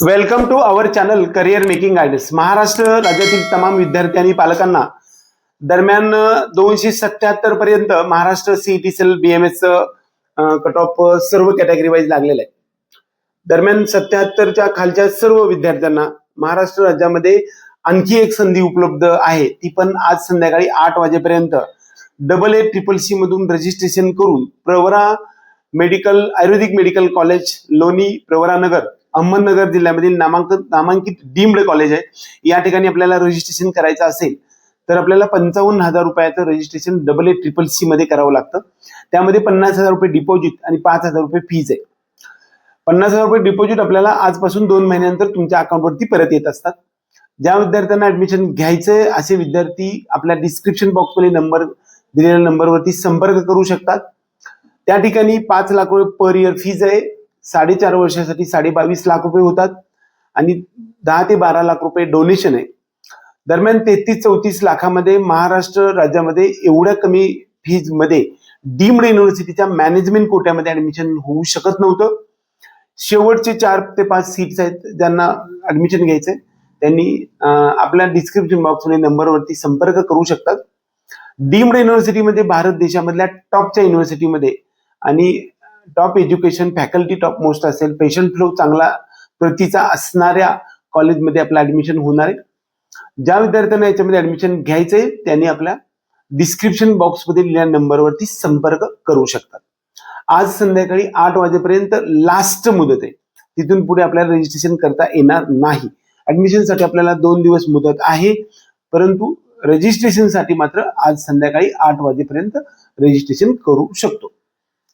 Welcome to our channel career making guidance Maharashtra राज्यातील तमाम विद्यार्थी आणि पालकांना दरम्यान दोनशे सत्याहत्तर पर्यंत Maharashtra CET cell BMS cut off सर्व कॅटेगरी वाईज लागलेलं आहे. दरम्यान सत्याहत्तरच्या खालच्या सर्व विद्यार्थ्यांना महाराष्ट्र राज्यामध्ये आणखी एक संधी उपलब्ध आहे. ती पण आज संध्याकाळी आठ वाजेपर्यंत. डबल ए ट्रिपल सी मधून रजिस्ट्रेशन करून Pravara medical Ayurvedic medical college Loni Pravaranagar Ahmednagar जिल्ह्यामधील नामांकन नामांकित डीम्ड कॉलेज आहे. या ठिकाणी आपल्याला रजिस्ट्रेशन करायचं असेल तर आपल्याला पंचावन्न हजार रुपयाचं registration double A triple C मध्ये करावं लागतं. त्यामध्ये पन्नास हजार रुपये डिपॉझिट आणि पाच हजार रुपये फीज आहे. पन्नास हजार रुपये डिपॉझिट आपल्याला आजपासून दोन महिन्यानंतर तुमच्या अकाउंटवरती परत येत असतात. ज्या विद्यार्थ्यांना ऍडमिशन घ्यायचंय असे विद्यार्थी आपल्या डिस्क्रिप्शन बॉक्समध्ये नंबर दिलेल्या नंबरवरती संपर्क करू शकतात. त्या ठिकाणी पाच लाख रुपये पर इयर फीज आहे. साडेचार वर्षासाठी साडे बावीस लाख रुपये होतात आणि दहा ते बारा लाख रुपये डोनेशन आहे. दरम्यान तेहतीस चौतीस लाखामध्ये महाराष्ट्र राज्यामध्ये एवढ्या कमी फीजमध्ये डीम्ड युनिव्हर्सिटीच्या मॅनेजमेंट कोट्यामध्ये ऍडमिशन होऊ शकत नव्हतं. शेवटचे चार ते पाच सीट्स आहेत ज्यांना ऍडमिशन घ्यायचंय. त्यांनी आपल्या डिस्क्रिप्शन बॉक्समध्ये नंबरवरती संपर्क करू शकतात. डीम्ड युनिव्हर्सिटीमध्ये भारत देशामधल्या टॉपच्या युनिव्हर्सिटीमध्ये आणि top education faculty top most असेल. पेशंट फ्लो चांगला प्रतीचा असणाऱ्या कॉलेजमध्ये आपलं ऍडमिशन होणार आहे. ज्या विद्यार्थ्यांना याच्यामध्ये ऍडमिशन घ्यायचं आहे त्यांनी आपल्या डिस्क्रिप्शन बॉक्समध्ये दिलेल्या नंबरवरती संपर्क करू शकतात. आज संध्याकाळी आठ वाजेपर्यंत लास्ट मुदत आहे. तिथून पुढे आपल्याला रजिस्ट्रेशन करता येणार नाही. ऍडमिशनसाठी आपल्याला दोन दिवस मुदत आहे. परंतु रजिस्ट्रेशनसाठी मात्र आज संध्याकाळी आठ वाजेपर्यंत रजिस्ट्रेशन करू शकतो.